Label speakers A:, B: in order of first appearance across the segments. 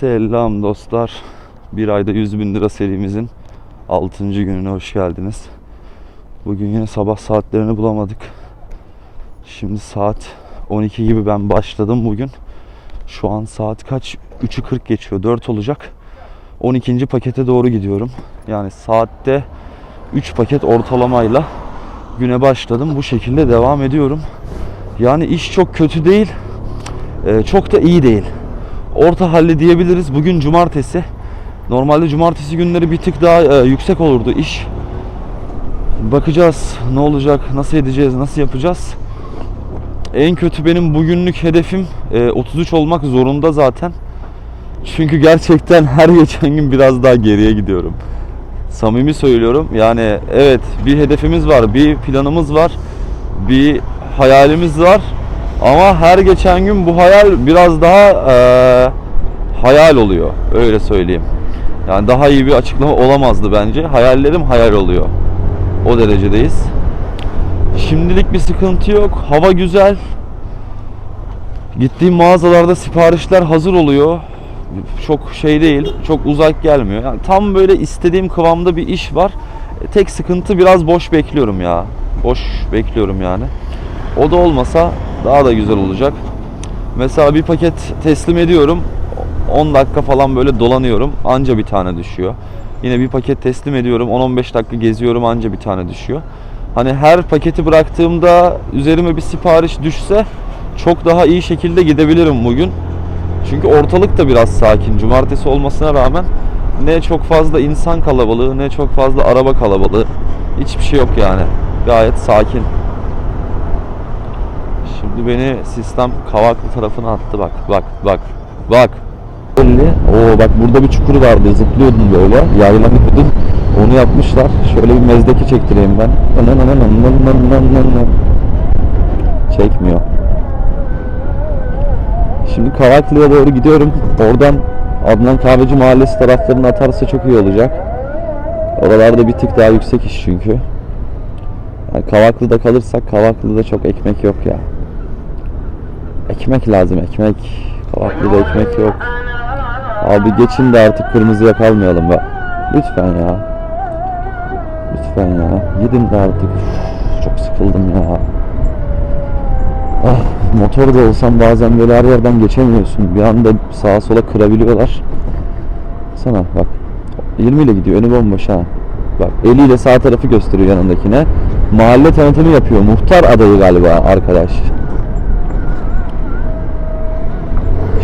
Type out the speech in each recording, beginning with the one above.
A: Selam dostlar. Bir ayda 100 bin lira serimizin 6. gününe hoş geldiniz. Bugün yine sabah saatlerini bulamadık. Şimdi saat 12 gibi ben başladım bugün. Şu an saat kaç? 3'ü 40 geçiyor. 4 olacak. 12. pakete doğru gidiyorum. Yani saatte 3 paket ortalamayla güne başladım. Bu şekilde devam ediyorum. Yani iş çok kötü değil. Ee, çok da iyi değil. Orta halli diyebiliriz. Bugün cumartesi. Normalde cumartesi günleri bir tık daha e, yüksek olurdu iş. Bakacağız ne olacak, nasıl edeceğiz, nasıl yapacağız. En kötü benim bugünlük hedefim e, 33 olmak zorunda zaten. Çünkü gerçekten her geçen gün biraz daha geriye gidiyorum. Samimi söylüyorum. Yani evet bir hedefimiz var, bir planımız var, bir hayalimiz var. Ama her geçen gün bu hayal biraz daha eee, hayal oluyor. Öyle söyleyeyim. Yani daha iyi bir açıklama olamazdı bence. Hayallerim hayal oluyor. O derecedeyiz. Şimdilik bir sıkıntı yok. Hava güzel. Gittiğim mağazalarda siparişler hazır oluyor. Çok şey değil, çok uzak gelmiyor. Yani tam böyle istediğim kıvamda bir iş var. E, Tek sıkıntı biraz boş bekliyorum ya. Boş bekliyorum yani. O da olmasa daha da güzel olacak. Mesela bir paket teslim ediyorum. 10 dakika falan böyle dolanıyorum. Anca bir tane düşüyor. Yine bir paket teslim ediyorum. 10-15 dakika geziyorum anca bir tane düşüyor. Hani her paketi bıraktığımda üzerime bir sipariş düşse çok daha iyi şekilde gidebilirim bugün. Çünkü ortalık da biraz sakin. Cumartesi olmasına rağmen ne çok fazla insan kalabalığı ne çok fazla araba kalabalığı. Hiçbir şey yok yani. Gayet sakin. Şimdi beni sistem Kavaklı tarafına attı bak bak bak bak. Belli. Oo bak burada bir çukur vardı zıplıyordun böyle yaylanıyordun. Onu yapmışlar. Şöyle bir mezdeki çektireyim ben. Çekmiyor. Şimdi Kavaklı'ya doğru gidiyorum. Oradan Adnan Kahveci Mahallesi taraflarını atarsa çok iyi olacak. Oralarda bir tık daha yüksek iş çünkü. Yani Kavaklı'da kalırsak Kavaklı'da çok ekmek yok ya. Ekmek lazım ekmek. Kavaklı'da ekmek yok. Abi geçin de artık kırmızıya kalmayalım be. Lütfen ya. Lütfen ya. Gidin de artık. Üf, Çok sıkıldım ya. Ah, motor da olsam bazen böyle her yerden geçemiyorsun. Bir anda sağa sola kırabiliyorlar. Sana bak. 20 ile gidiyor. Önü bomboş ha. Bak eliyle sağ tarafı gösteriyor yanındakine. Mahalle tanıtımı yapıyor. Muhtar adayı galiba arkadaş.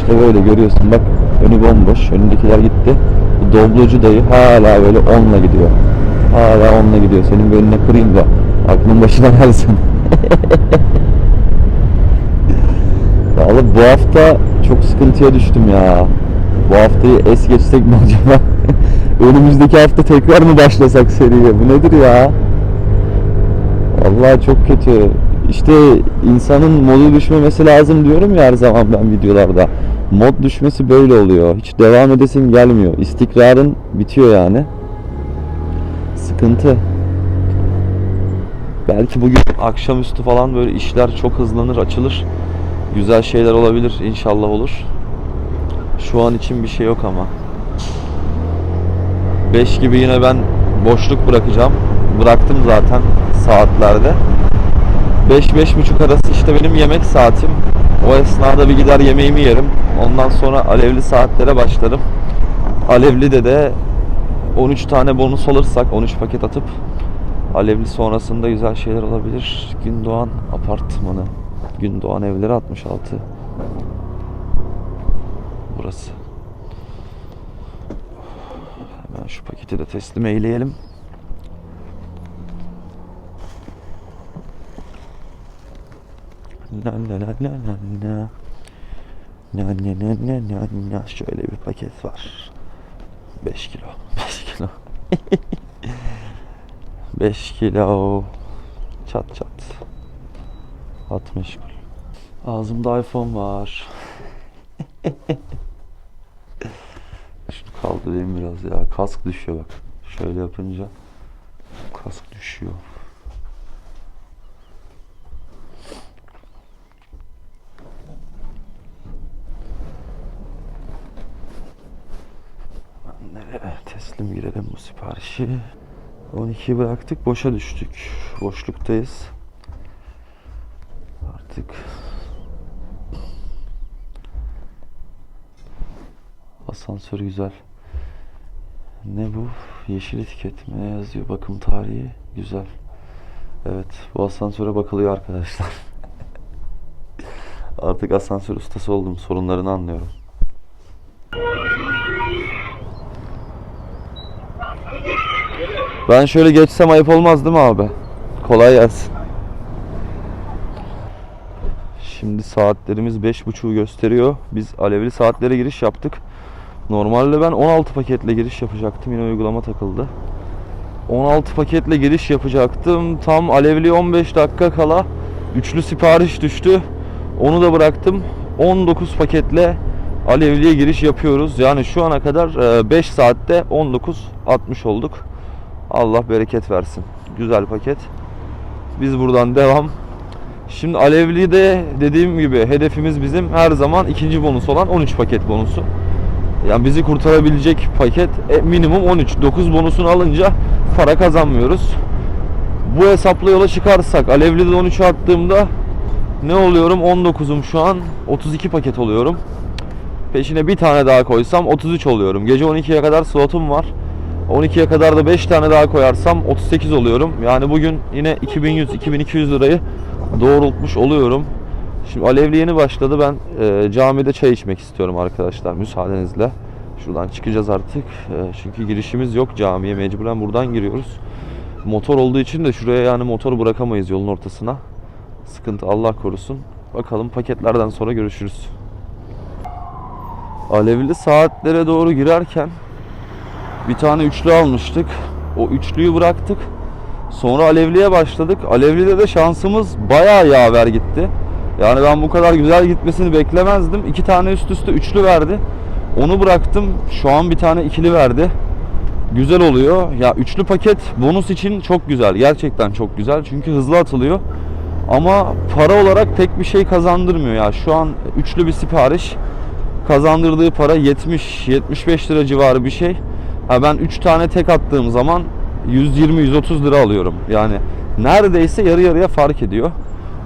A: İşte böyle görüyorsun bak önü bomboş. Önündekiler gitti. Bu doblocu dayı hala böyle onunla gidiyor. Hala onunla gidiyor. Senin bir önüne kırayım da aklın başına gelsin. Vallahi bu hafta çok sıkıntıya düştüm ya. Bu haftayı es geçsek mi acaba? Önümüzdeki hafta tekrar mı başlasak seriye? Bu nedir ya? Vallahi çok kötü. İşte insanın modu düşmemesi lazım diyorum ya her zaman ben videolarda. Mod düşmesi böyle oluyor. Hiç devam edesin gelmiyor. İstikrarın bitiyor yani. Sıkıntı. Belki bugün akşamüstü falan böyle işler çok hızlanır, açılır. Güzel şeyler olabilir. İnşallah olur. Şu an için bir şey yok ama. 5 gibi yine ben boşluk bırakacağım. Bıraktım zaten saatlerde. 5-5.30 arası işte benim yemek saatim. O esnada bir gider yemeğimi yerim. Ondan sonra alevli saatlere başlarım. Alevli de de 13 tane bonus alırsak 13 paket atıp Alevli sonrasında güzel şeyler olabilir. Gündoğan apartmanı. Gündoğan evleri 66. Burası. Hemen şu paketi de teslim eyleyelim. La la la la la. Na na na na na na. Şöyle bir paket var. 5 kilo. 5 kilo. 5 kilo. Çat çat. 60 kul. Ağzımda iPhone var. Şunu kaldırayım biraz ya. Kask düşüyor bak. Şöyle yapınca kask düşüyor. Evet, girelim bu siparişi. 12'yi bıraktık, boşa düştük. Boşluktayız. Artık asansör güzel. Ne bu? Yeşil etiket mi? Ne yazıyor? Bakım tarihi. Güzel. Evet, bu asansöre bakılıyor arkadaşlar. Artık asansör ustası oldum. Sorunlarını anlıyorum. Ben şöyle geçsem ayıp olmaz değil mi abi? Kolay gelsin. Şimdi saatlerimiz 5.30'u gösteriyor. Biz alevli saatlere giriş yaptık. Normalde ben 16 paketle giriş yapacaktım. Yine uygulama takıldı. 16 paketle giriş yapacaktım. Tam alevli 15 dakika kala üçlü sipariş düştü. Onu da bıraktım. 19 paketle alevliye giriş yapıyoruz. Yani şu ana kadar 5 saatte 19 60 olduk. Allah bereket versin. Güzel paket. Biz buradan devam. Şimdi Alevli de dediğim gibi hedefimiz bizim her zaman ikinci bonus olan 13 paket bonusu. Yani bizi kurtarabilecek paket e, minimum 13. 9 bonusunu alınca para kazanmıyoruz. Bu hesapla yola çıkarsak Alevli'de 13'ü attığımda ne oluyorum? 19'um şu an. 32 paket oluyorum. Peşine bir tane daha koysam 33 oluyorum. Gece 12'ye kadar slotum var. 12'ye kadar da 5 tane daha koyarsam 38 oluyorum. Yani bugün yine 2100-2200 lirayı doğrultmuş oluyorum. Şimdi Alevli yeni başladı. Ben e, camide çay içmek istiyorum arkadaşlar müsaadenizle. Şuradan çıkacağız artık. E, çünkü girişimiz yok camiye. Mecburen buradan giriyoruz. Motor olduğu için de şuraya yani motoru bırakamayız yolun ortasına. Sıkıntı Allah korusun. Bakalım paketlerden sonra görüşürüz. Alevli saatlere doğru girerken bir tane üçlü almıştık. O üçlüyü bıraktık. Sonra Alevli'ye başladık. Alevli'de de şansımız bayağı yaver gitti. Yani ben bu kadar güzel gitmesini beklemezdim. İki tane üst üste üçlü verdi. Onu bıraktım. Şu an bir tane ikili verdi. Güzel oluyor. Ya üçlü paket bonus için çok güzel. Gerçekten çok güzel. Çünkü hızlı atılıyor. Ama para olarak pek bir şey kazandırmıyor ya. Şu an üçlü bir sipariş kazandırdığı para 70-75 lira civarı bir şey. Ha ben 3 tane tek attığım zaman 120-130 lira alıyorum. Yani neredeyse yarı yarıya fark ediyor.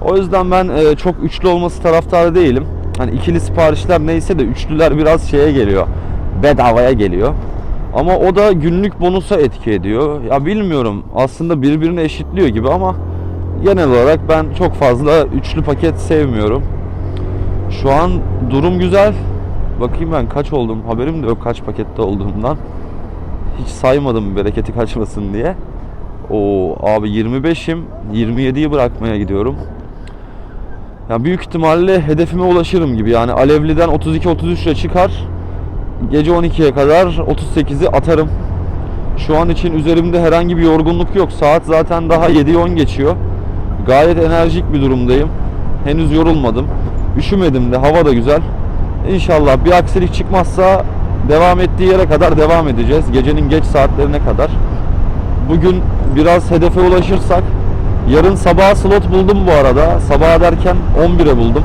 A: O yüzden ben e, çok üçlü olması taraftarı değilim. Hani ikili siparişler neyse de üçlüler biraz şeye geliyor. Bedavaya geliyor. Ama o da günlük bonusa etki ediyor. Ya bilmiyorum aslında birbirini eşitliyor gibi ama genel olarak ben çok fazla üçlü paket sevmiyorum. Şu an durum güzel. Bakayım ben kaç oldum. Haberim de yok kaç pakette olduğumdan. Hiç saymadım bereketi kaçmasın diye. O abi 25'im. 27'yi bırakmaya gidiyorum. Ya büyük ihtimalle hedefime ulaşırım gibi. Yani Alevli'den 32-33'e çıkar. Gece 12'ye kadar 38'i atarım. Şu an için üzerimde herhangi bir yorgunluk yok. Saat zaten daha 7-10 geçiyor. Gayet enerjik bir durumdayım. Henüz yorulmadım. Üşümedim de hava da güzel. İnşallah bir aksilik çıkmazsa devam ettiği yere kadar devam edeceğiz. Gecenin geç saatlerine kadar. Bugün biraz hedefe ulaşırsak yarın sabah slot buldum bu arada. Sabah derken 11'e buldum.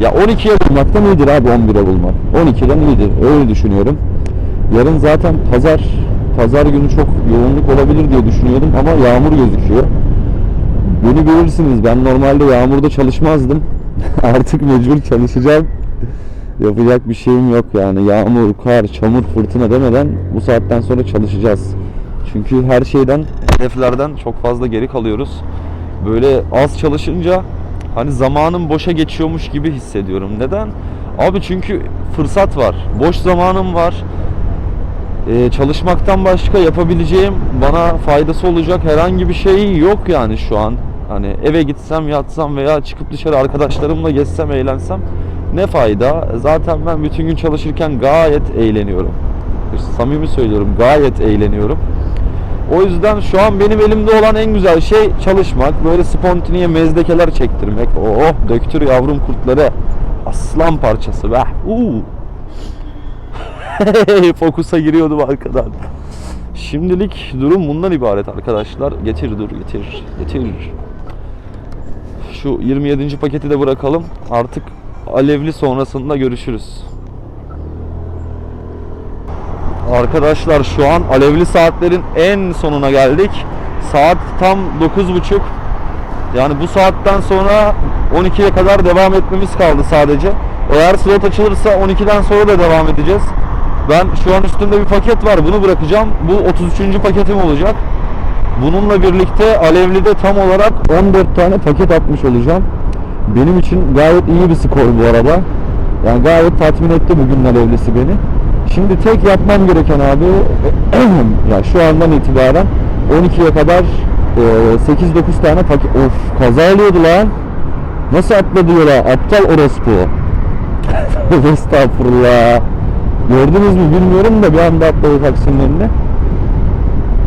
A: Ya 12'ye bulmaktan iyidir abi 11'e bulmak. 12'den iyidir. Öyle düşünüyorum. Yarın zaten pazar pazar günü çok yoğunluk olabilir diye düşünüyordum ama yağmur gözüküyor. Beni görürsünüz ben normalde yağmurda çalışmazdım. Artık mecbur çalışacağım. Yapacak bir şeyim yok yani. Yağmur, kar, çamur, fırtına demeden bu saatten sonra çalışacağız. Çünkü her şeyden, hedeflerden çok fazla geri kalıyoruz. Böyle az çalışınca hani zamanım boşa geçiyormuş gibi hissediyorum. Neden? Abi çünkü fırsat var. Boş zamanım var. Ee, çalışmaktan başka yapabileceğim bana faydası olacak herhangi bir şey yok yani şu an. Hani eve gitsem yatsam veya çıkıp dışarı arkadaşlarımla gezsem eğlensem ne fayda? Zaten ben bütün gün çalışırken gayet eğleniyorum. Samimi söylüyorum gayet eğleniyorum. O yüzden şu an benim elimde olan en güzel şey çalışmak. Böyle spontaneye mezdekeler çektirmek. Oh döktür yavrum kurtları. Aslan parçası be. Uuu. Fokusa giriyordum arkadan. Şimdilik durum bundan ibaret arkadaşlar. Getir dur getir. Getir. Şu 27. paketi de bırakalım. Artık alevli sonrasında görüşürüz. Arkadaşlar şu an alevli saatlerin en sonuna geldik. Saat tam 9.30. Yani bu saatten sonra 12'ye kadar devam etmemiz kaldı sadece. Eğer slot açılırsa 12'den sonra da devam edeceğiz. Ben şu an üstümde bir paket var. Bunu bırakacağım. Bu 33. paketim olacak. Bununla birlikte Alevli'de tam olarak 14 tane paket atmış olacağım. Benim için gayet iyi bir skor bu arada. Yani gayet tatmin etti bugün Alevlisi beni. Şimdi tek yapmam gereken abi ya şu andan itibaren 12'ye kadar e, 8-9 tane paket of kaza lan. Nasıl atladı yola? Aptal orospu. Estağfurullah. Gördünüz mü bilmiyorum da bir anda atladı taksinin önüne.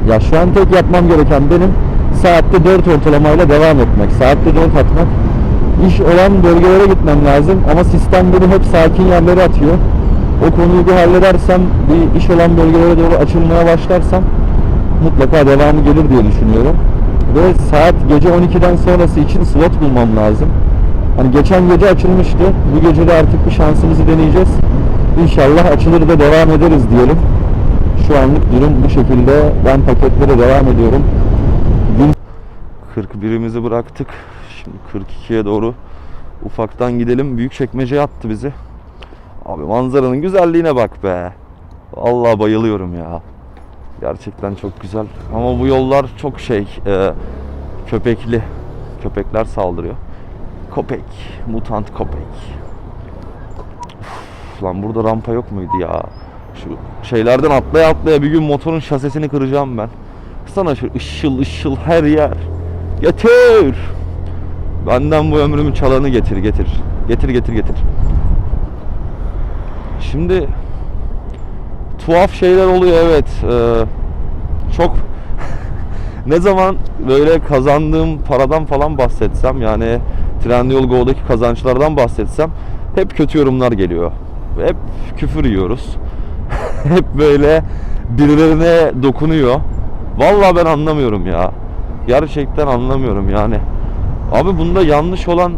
A: Ya şu an tek yapmam gereken benim saatte 4 ortalamayla devam etmek. Saatte 4 atmak. İş olan bölgelere gitmem lazım ama sistem beni hep sakin yerlere atıyor. O konuyu bir halledersem, bir iş olan bölgelere doğru açılmaya başlarsam mutlaka devamı gelir diye düşünüyorum. Ve saat gece 12'den sonrası için slot bulmam lazım. Hani geçen gece açılmıştı. Bu gece de artık bir şansımızı deneyeceğiz. İnşallah açılır da devam ederiz diyelim. Şu anlık durum bu şekilde. Ben paketlere devam ediyorum. 41'imizi bıraktık. Şimdi 42'ye doğru ufaktan gidelim. Büyük çekmece attı bizi. Abi manzaranın güzelliğine bak be. Vallahi bayılıyorum ya. Gerçekten çok güzel. Ama bu yollar çok şey e, köpekli. Köpekler saldırıyor. Köpek. Mutant köpek. Uf, lan burada rampa yok muydu ya? Şu şeylerden atlaya atlaya bir gün motorun şasesini kıracağım ben. Sana şu ışıl ışıl her yer. Getir. Benden bu ömrümün çalanı getir getir. Getir getir getir. Şimdi tuhaf şeyler oluyor evet. Ee, çok ne zaman böyle kazandığım paradan falan bahsetsem yani Trendyol Go'daki kazançlardan bahsetsem hep kötü yorumlar geliyor. Hep küfür yiyoruz. hep böyle birilerine dokunuyor. Vallahi ben anlamıyorum ya. Gerçekten anlamıyorum yani. Abi bunda yanlış olan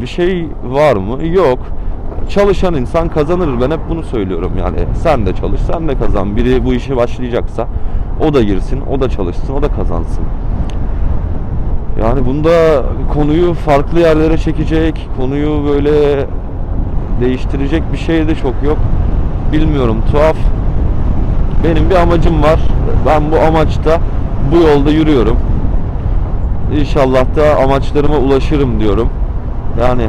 A: bir şey var mı? Yok. Çalışan insan kazanır. Ben hep bunu söylüyorum yani. Sen de çalış, sen de kazan. Biri bu işe başlayacaksa o da girsin, o da çalışsın, o da kazansın. Yani bunda konuyu farklı yerlere çekecek, konuyu böyle değiştirecek bir şey de çok yok. Bilmiyorum, tuhaf. Benim bir amacım var. Ben bu amaçta bu yolda yürüyorum. İnşallah da amaçlarıma ulaşırım diyorum. Yani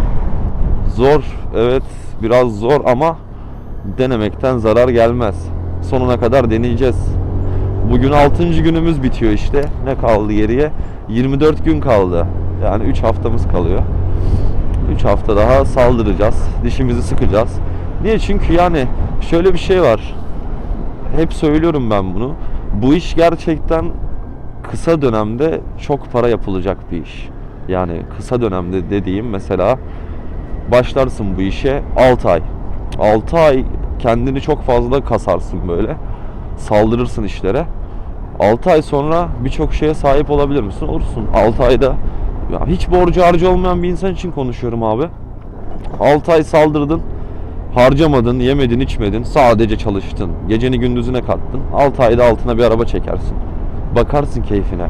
A: zor, evet biraz zor ama denemekten zarar gelmez. Sonuna kadar deneyeceğiz. Bugün 6. günümüz bitiyor işte. Ne kaldı geriye? 24 gün kaldı. Yani 3 haftamız kalıyor. 3 hafta daha saldıracağız. Dişimizi sıkacağız. Niye? Çünkü yani şöyle bir şey var. Hep söylüyorum ben bunu. Bu iş gerçekten kısa dönemde çok para yapılacak bir iş. Yani kısa dönemde dediğim mesela başlarsın bu işe 6 ay. 6 ay kendini çok fazla kasarsın böyle. Saldırırsın işlere. 6 ay sonra birçok şeye sahip olabilir misin? Olursun. 6 ayda ya hiç borcu harcı olmayan bir insan için konuşuyorum abi. 6 ay saldırdın. Harcamadın, yemedin, içmedin. Sadece çalıştın. Geceni gündüzüne kattın. 6 ayda altına bir araba çekersin. Bakarsın keyfine.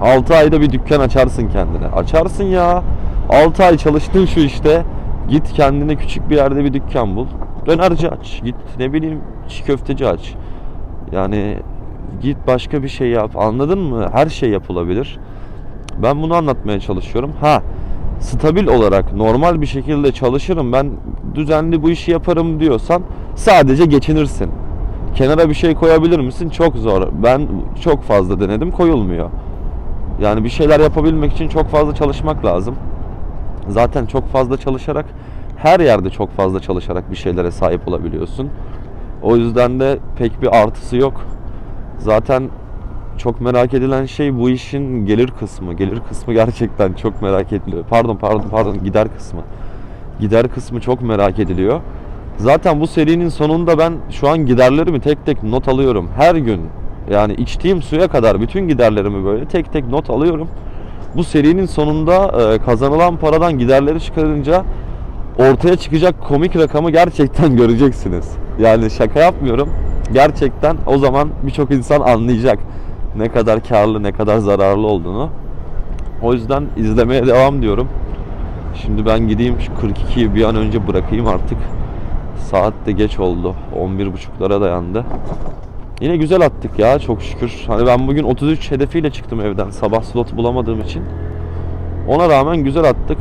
A: 6 ayda bir dükkan açarsın kendine. Açarsın ya. 6 ay çalıştın şu işte. Git kendine küçük bir yerde bir dükkan bul. Dönerci aç. Git ne bileyim çiğ köfteci aç. Yani git başka bir şey yap. Anladın mı? Her şey yapılabilir. Ben bunu anlatmaya çalışıyorum. Ha stabil olarak normal bir şekilde çalışırım ben düzenli bu işi yaparım diyorsan sadece geçinirsin. Kenara bir şey koyabilir misin? Çok zor. Ben çok fazla denedim koyulmuyor. Yani bir şeyler yapabilmek için çok fazla çalışmak lazım. Zaten çok fazla çalışarak her yerde çok fazla çalışarak bir şeylere sahip olabiliyorsun. O yüzden de pek bir artısı yok. Zaten çok merak edilen şey bu işin gelir kısmı. Gelir kısmı gerçekten çok merak ediliyor. Pardon pardon pardon gider kısmı. Gider kısmı çok merak ediliyor. Zaten bu serinin sonunda ben şu an giderlerimi tek tek not alıyorum. Her gün yani içtiğim suya kadar bütün giderlerimi böyle tek tek not alıyorum. Bu serinin sonunda e, kazanılan paradan giderleri çıkarınca ortaya çıkacak komik rakamı gerçekten göreceksiniz. Yani şaka yapmıyorum. Gerçekten o zaman birçok insan anlayacak ne kadar karlı ne kadar zararlı olduğunu. O yüzden izlemeye devam diyorum. Şimdi ben gideyim şu 42'yi bir an önce bırakayım artık. Saat de geç oldu. 11.30'lara dayandı. Yine güzel attık ya çok şükür. Hani ben bugün 33 hedefiyle çıktım evden sabah slot bulamadığım için. Ona rağmen güzel attık.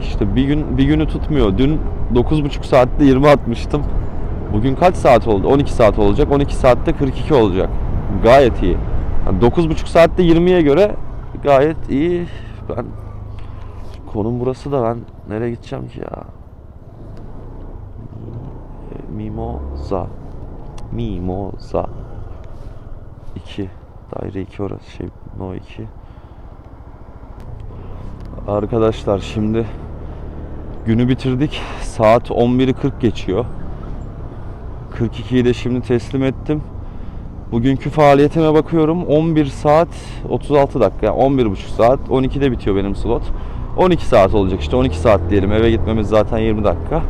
A: İşte bir gün bir günü tutmuyor. Dün 9,5 saatte 20 atmıştım. Bugün kaç saat oldu? 12 saat olacak. 12 saatte 42 olacak. Gayet iyi. Yani 9,5 saatte 20'ye göre gayet iyi. Ben konum burası da ben nereye gideceğim ki ya? Mimoza. Mimoza. 2. Daire 2 orası. Şey no 2. Arkadaşlar şimdi günü bitirdik. Saat 11'i 40 geçiyor. 42'yi de şimdi teslim ettim. Bugünkü faaliyetime bakıyorum. 11 saat 36 dakika. Yani 11,5 saat. 12'de bitiyor benim slot. 12 saat olacak işte 12 saat diyelim. Eve gitmemiz zaten 20 dakika.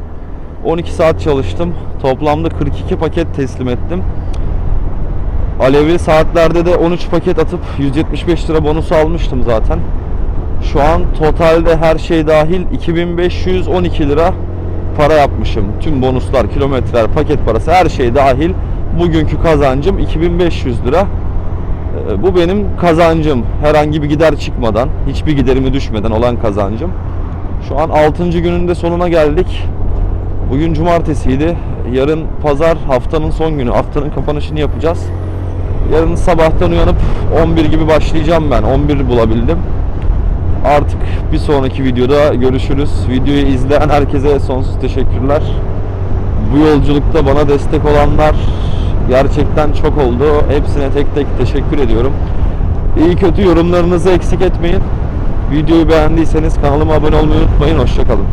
A: 12 saat çalıştım. Toplamda 42 paket teslim ettim. Alevi saatlerde de 13 paket atıp 175 lira bonus almıştım zaten. Şu an totalde her şey dahil 2512 lira para yapmışım. Tüm bonuslar, kilometreler, paket parası her şey dahil. Bugünkü kazancım 2500 lira. Ee, Bu benim kazancım. Herhangi bir gider çıkmadan, hiçbir giderimi düşmeden olan kazancım. Şu an 6. gününde sonuna geldik. Bugün cumartesiydi. Yarın pazar haftanın son günü. Haftanın kapanışını yapacağız. Yarın sabahtan uyanıp 11 gibi başlayacağım ben. 11 bulabildim. Artık bir sonraki videoda görüşürüz. Videoyu izleyen herkese sonsuz teşekkürler. Bu yolculukta bana destek olanlar gerçekten çok oldu. Hepsine tek tek teşekkür ediyorum. İyi kötü yorumlarınızı eksik etmeyin. Videoyu beğendiyseniz kanalıma abone olmayı unutmayın. Hoşçakalın.